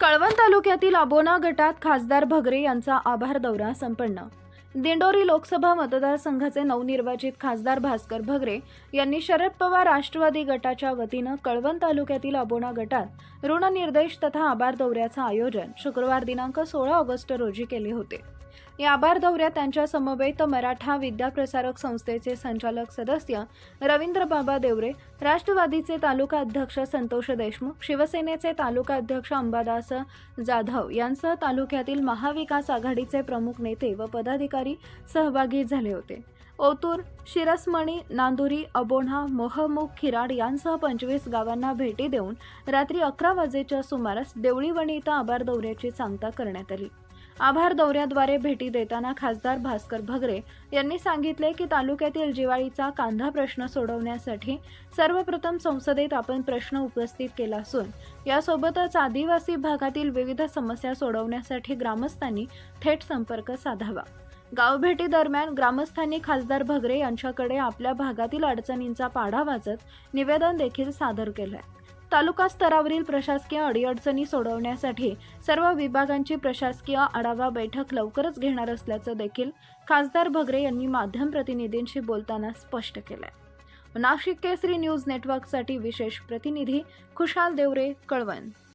कळवण तालुक्यातील अबोना गटात खासदार भगरे यांचा आभार दौरा संपन्न. दिंडोरी लोकसभा मतदारसंघाचे नवनिर्वाचित खासदार भास्कर भगरे यांनी शरद पवार राष्ट्रवादी गटाच्या वतीनं कळवण तालुक्यातील अबोना गटात ऋणनिर्देश तथा आभार दौऱ्याचं आयोजन शुक्रवार दिनांक सोळा ऑगस्ट रोजी केले होते. या आभार दौऱ्यात त्यांच्या समवेत मराठा विद्याप्रसारक संस्थेचे संचालक सदस्य रवींद्र बाबा देवरे राष्ट्रवादीचे तालुका अध्यक्ष संतोष देशमुख शिवसेनेचे तालुका अध्यक्ष अंबादास जाधव यांसह तालुक्यातील महाविकास आघाडीचे प्रमुख नेते व पदाधिकारी सहभागी झाले होते. ओतूर शिरसमणी नांदुरी अबोणा मोहमुख खिराड यांसह पंचवीस गावांना भेटी देऊन रात्री अकरा वाजेच्या सुमारास देवळीवणी इथं आभार दौऱ्याची सांगता करण्यात आली. आभार दौऱ्याद्वारे भेटी देताना खासदार भास्कर भगरे यांनी सांगितले की तालुक्यातील जिवाळीचा कांदा प्रश्न सोडवण्यासाठी सर्वप्रथम संसदेत आपण प्रश्न उपस्थित केला असून यासोबतच आदिवासी भागातील विविध समस्या सोडवण्यासाठी ग्रामस्थांनी थेट संपर्क साधावा. गावभेटी दरम्यान ग्रामस्थांनी खासदार भगरे यांच्याकडे आपल्या भागातील अडचणींचा पाढा वाचत निवेदन देखील सादर केलंय. तालुका स्तरावरील प्रशासकीय अडीअडचणी सोडवण्यासाठी सर्व विभागांची प्रशासकीय आढावा बैठक लवकरच घेणार असल्याचं देखील खासदार भगरे यांनी माध्यम प्रतिनिधींशी बोलताना स्पष्ट केलंय. नाशिक केसरी न्यूज नेटवर्कसाठी विशेष प्रतिनिधी खुशाल देवरे कळवण.